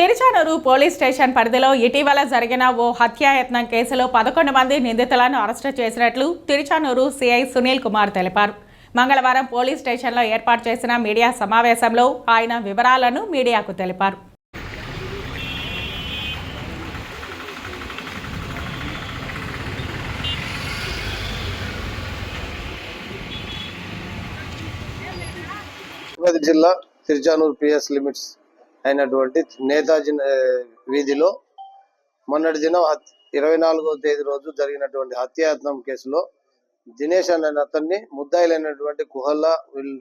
Tiruchanur police station పరిధిలో ఇటీవల జరిగిన ఓ హత్యాయత్నం కేసులో పదకొండు మంది నిందితులను అరెస్టు చేసినట్లు తిరుచానూరు సిఐ సునీల్ కుమార్ తెలిపారు. మంగళవారం పోలీస్ స్టేషన్లో ఏర్పాటు చేసిన మీడియా సమావేశంలో ఆయన వివరాలను మీడియాకు తెలిపారు. జిల్లా తిరుచానూరు పిఎస్ లిమిట్స్ అయినటువంటి నేతాజీ వీధిలో మొన్నటి దినం ఇరవై నాలుగో తేదీ రోజు జరిగినటువంటి హత్యాయత్నం కేసులో దినేష్ అనే అతన్ని ముద్దాయిలైనటువంటి కుహల్లా వీళ్ళు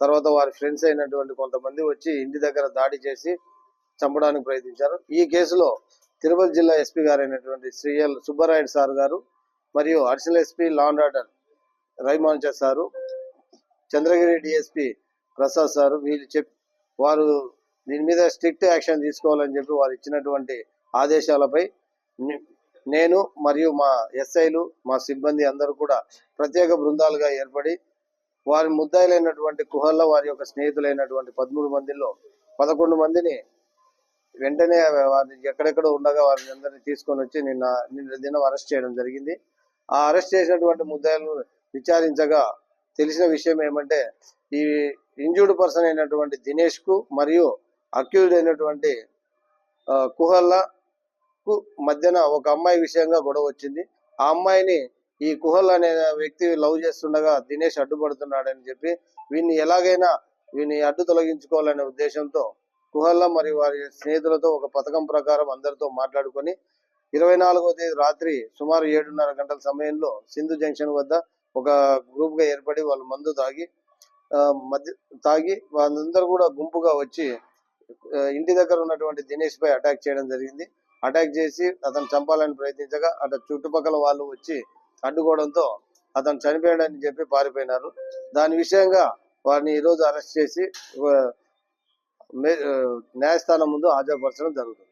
తర్వాత వారి ఫ్రెండ్స్ అయినటువంటి కొంతమంది వచ్చి ఇంటి దగ్గర దాడి చేసి చంపడానికి ప్రయత్నించారు. ఈ కేసులో తిరుపతి జిల్లా ఎస్పీ గారైనటువంటి అయినటువంటి శ్రీ ఎల్ సుబ్బరాయుడు సార్ గారు మరియు additional SP law and order రైమాన్చర్ sir Chandragiri DSP Prasad sir వీళ్ళు చెప్ వారు దీని మీద స్ట్రిక్ట్ యాక్షన్ తీసుకోవాలని చెప్పి వారు ఇచ్చినటువంటి ఆదేశాలపై నేను మరియు మా ఎస్ఐలు మా సిబ్బంది అందరూ కూడా ప్రత్యేక బృందాలుగా ఏర్పడి వారి ముద్దాయిలైనటువంటి కుహల్ల వారి యొక్క స్నేహితులైనటువంటి పదమూడు మందిలో పదకొండు మందిని వెంటనే వారిని ఎక్కడెక్కడ ఉండగా వారిని అందరినీ తీసుకొని వచ్చి నిన్న నిన్న దినం అరెస్ట్ చేయడం జరిగింది. ఆ అరెస్ట్ చేసినటువంటి ముద్దాయిలను విచారించగా తెలిసిన విషయం ఏమంటే ఈ ఇంజూర్డ్ పర్సన్ అయినటువంటి దినేష్కు మరియు అక్యూజ్ అయినటువంటి ఆ, కుహల్లాకు మధ్యన ఒక అమ్మాయి విషయంగా గొడవ వచ్చింది. ఆ అమ్మాయిని ఈ కుహల్ అనే వ్యక్తి లవ్ చేస్తుండగా దినేష్ అడ్డుపడుతున్నాడని చెప్పి వీన్ని ఎలాగైనా వీని అడ్డు తొలగించుకోవాలనే ఉద్దేశంతో కుహల్లా మరియు వారి స్నేహితులతో ఒక పథకం ప్రకారం అందరితో మాట్లాడుకొని ఇరవై నాలుగో తేదీ రాత్రి సుమారు ఏడున్నర గంటల సమయంలో సింధు జంక్షన్ వద్ద ఒక గ్రూప్గా ఏర్పడి వాళ్ళు మందు తాగి ఆ, మధ్య తాగి వాళ్ళందరూ కూడా గుంపుగా వచ్చి ఇంటి దగ్గర ఉన్నటువంటి దినేష్ పై అటాక్ చేయడం జరిగింది. అటాక్ చేసి అతను చంపాలని ప్రయత్నించగా అటు చుట్టుపక్కల వాళ్ళు వచ్చి అడ్డుకోవడంతో అతను చనిపోయాడని చెప్పి పారిపోయినారు. దాని విషయంగా వారిని ఈ రోజు అరెస్ట్ చేసి న్యాయస్థానం ముందు హాజరుపరచడం జరుగుతుంది.